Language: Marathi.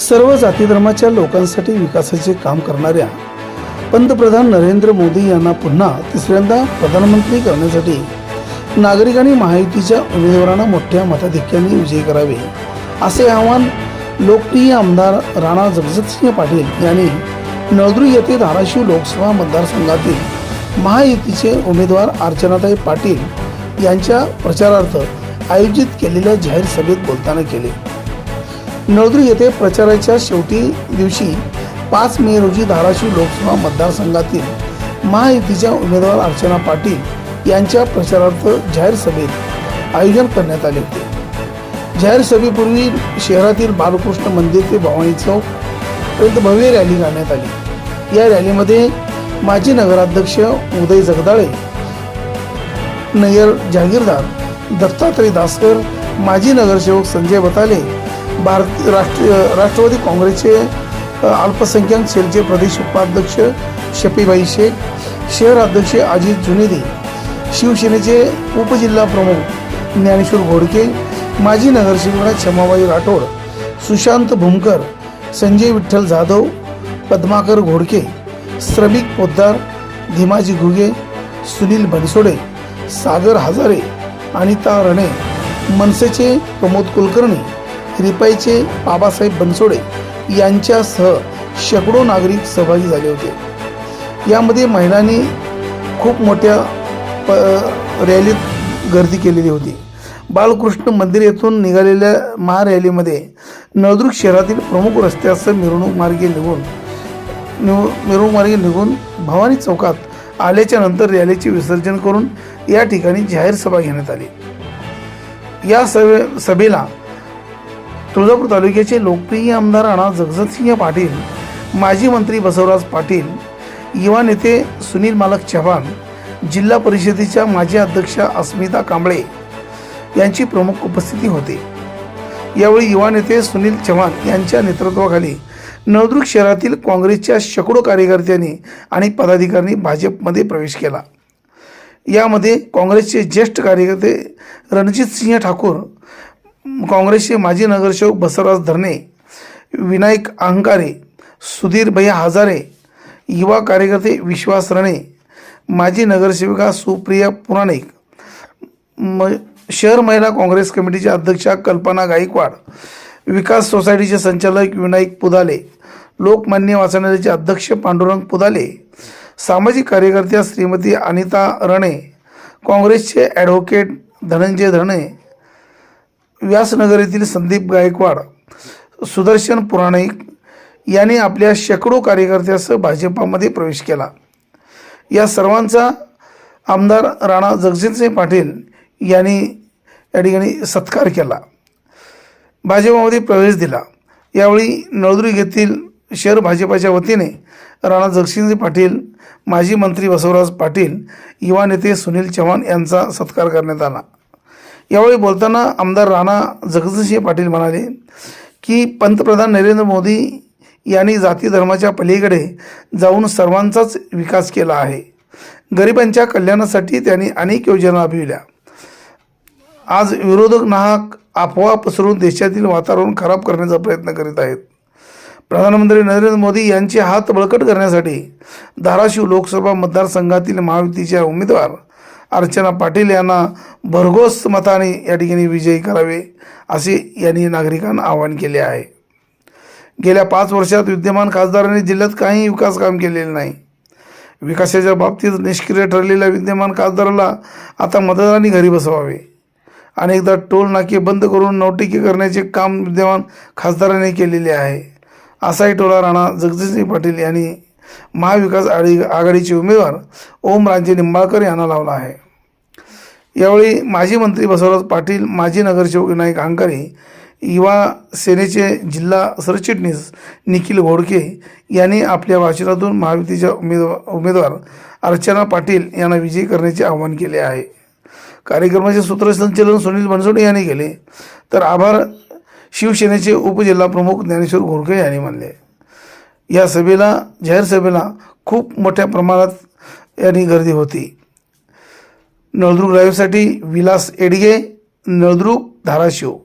सर्व जाती धर्माच्या लोकांसाठी विकासाचे काम करणाऱ्या पंतप्रधान नरेंद्र मोदी यांना पुन्हा तिसऱ्यांदा प्रधानमंत्री करण्यासाठी नागरिकांनी महायुतीच्या उमेदवारांना मोठ्या मताधिक्याने विजयी करावे असे आवाहन लोकप्रिय आमदार राणा जगजितसिंह पाटील यांनी नळदुर्ग येथे धाराशिव लोकसभा मतदारसंघातील महायुतीचे उमेदवार अर्चनाताई पाटील यांच्या प्रचारार्थ आयोजित केलेल्या जाहीर सभेत बोलताना केले. नळदुर्ग येथे प्रचाराच्या शेवटी दिवशी पाच मे रोजी धाराशिव लोकसभा मतदारसंघातील महायुतीच्या उमेदवार अर्चना पाटील यांच्या प्रचारार्थ जाहीर सभेत आयोजन करण्यात आले होते. जाहीर सभेपूर्वी शहरातील बालकृष्ण मंदिर ते भवानी चौक पर्यंत भव्य रॅली काढण्यात आली. या रॅलीमध्ये माजी नगराध्यक्ष उदय जगदाळे नयर जहागीरदार दत्तात्रय दासकर माजी नगरसेवक संजय बताले भारतीय राष्ट्रीय राष्ट्रवादी काँग्रेसचे अल्पसंख्याक सेलचे प्रदेश उपाध्यक्ष शफीबाई शेख शहर अध्यक्ष अजित जुनेदी शिवसेनेचे उपजिल्हा प्रमुख ज्ञानेश्वर घोडके माजी नगरसेविका क्षमाबाई राठोड सुशांत भूमकर संजय विठ्ठल जाधव पद्माकर घोडके श्रमिक पोद्दार धीमाजी घुगे सुनील बनसोडे सागर हजारे अनिता रणे मनसेचे प्रमोद कुलकर्णी रिपाईचे बाबासाहेब बनसोडे यांच्यासह शेकडो नागरिक सहभागी झाले होते. यामध्ये महिलांनी खूप मोठ्या प रॅलीत गर्दी केलेली होती. बालकृष्ण मंदिर येथून निघालेल्या महारॅलीमध्ये नळदुर्ग शहरातील प्रमुख रस्त्यासह मिरवणूक मार्गे निघून निव मिरवणूक मार्गे निघून भवानी चौकात आल्याच्यानंतर रॅलीचे विसर्जन करून या ठिकाणी जाहीर सभा घेण्यात आली. या सभे सभेला तुळजापूर तालुक्याचे लोकप्रिय आमदार राणा जगजतसिंह पाटील माजी मंत्री बसवराज पाटील युवा नेते सुनील मालक चव्हाण जिल्हा परिषदेच्या माजी अध्यक्षा अस्मिता कांबळे यांची प्रमुख उपस्थिती होती. यावेळी युवा नेते सुनील चव्हाण यांच्या नेतृत्वाखाली नळदुर्ग शहरातील काँग्रेसच्या शेकडो कार्यकर्त्यांनी आणि पदाधिकाऱ्यांनी भाजपमध्ये प्रवेश केला. यामध्ये काँग्रेसचे ज्येष्ठ कार्यकर्ते रणजित सिंह ठाकूर काँग्रेसचे माजी नगरसेवक बसवराज धरणे विनायक अहंकारे सुधीर भैया हजारे युवा कार्यकर्ते विश्वास रणे माजी नगरसेविका सुप्रिया पुराणिक म शहर महिला काँग्रेस कमिटीच्या अध्यक्षा कल्पना गायकवाड विकास सोसायटीचे संचालक विनायक पुदाले लोकमान्य वाचनालयाचे अध्यक्ष पांडुरंग पुदाले सामाजिक कार्यकर्त्या श्रीमती अनिता रणे काँग्रेसचे ॲडव्होकेट धनंजय धरणे व्यासनगर येथील संदीप गायकवाड सुदर्शन पुराणिक यांनी आपल्या शेकडो कार्यकर्त्यासह भाजपामध्ये प्रवेश केला. या सर्वांचा आमदार राणा जगजितसिंह पाटील यांनी या ठिकाणी सत्कार केला. भाजपामध्ये प्रवेश दिला. यावेळी नळदुर्ग येथील शहर भाजपाच्या वतीने राणा जगजितसिंह पाटील माजी मंत्री बसवराज पाटील युवा नेते सुनील चव्हाण यांचा सत्कार करण्यात आला. यावेळी बोलताना आमदार राणा जगजितसिंह पाटील म्हणाले की पंतप्रधान नरेंद्र मोदी यांनी जाती धर्माच्या पलीकडे जाऊन सर्वांचाच विकास केला आहे. गरिबांच्या कल्याणासाठी त्यांनी अनेक योजना राबविल्या. आज विरोधक नाहक अफवा पसरून देशातील वातावरण खराब करण्याचा प्रयत्न करीत आहेत. प्रधानमंत्री नरेंद्र मोदी यांचे हात बळकट करण्यासाठी धाराशिव लोकसभा मतदारसंघातील महायुतीच्या उमेदवार अर्चना पाटील यांना भरघोस मताने या ठिकाणी विजयी करावे असे यांनी नागरिकांना आवाहन केले आहे. गेल्या पाच वर्षात विद्यमान खासदारांनी जिल्ह्यात काही विकास काम केलेले नाही. विकासाच्या बाबतीत निष्क्रिय ठरलेल्या विद्यमान खासदाराला आता मतदारांनी घरी बसवावे. अनेकदा टोल नाके बंद करून नौटिके करण्याचे काम विद्यमान खासदारांनी केलेले आहे. असाही टोला राणा जगजितसिंह पाटील यांनी महाविकास आघाडी आघाडीचे उमेदवार ओम राजे निंबाळकर यांना लावला आहे. यावेळी माजी मंत्री बसवराज पाटील माजी नगरसेवक विनायक अहंकारी युवा सेनेचे जिल्हा सरचिटणीस निखिल घोडके यांनी आपल्या भाषणातून महायुतीच्या उमेदवार उमेदवार अर्चना पाटील यांना विजयी करण्याचे आवाहन केले आहे. कार्यक्रमाचे सूत्रसंचलन सुनील बनसोडे यांनी केले. तर आभार शिवसेनेचे उपजिल्हाप्रमुख ज्ञानेश्वर घोडके यांनी मानले. या सभेला जाहीर सभेला खूप मोठ्या प्रमाणात यांनी गर्दी होती. नळदुर्ग लाईव्हसाठी विलास एडगे नळदुर्ग धाराशिव.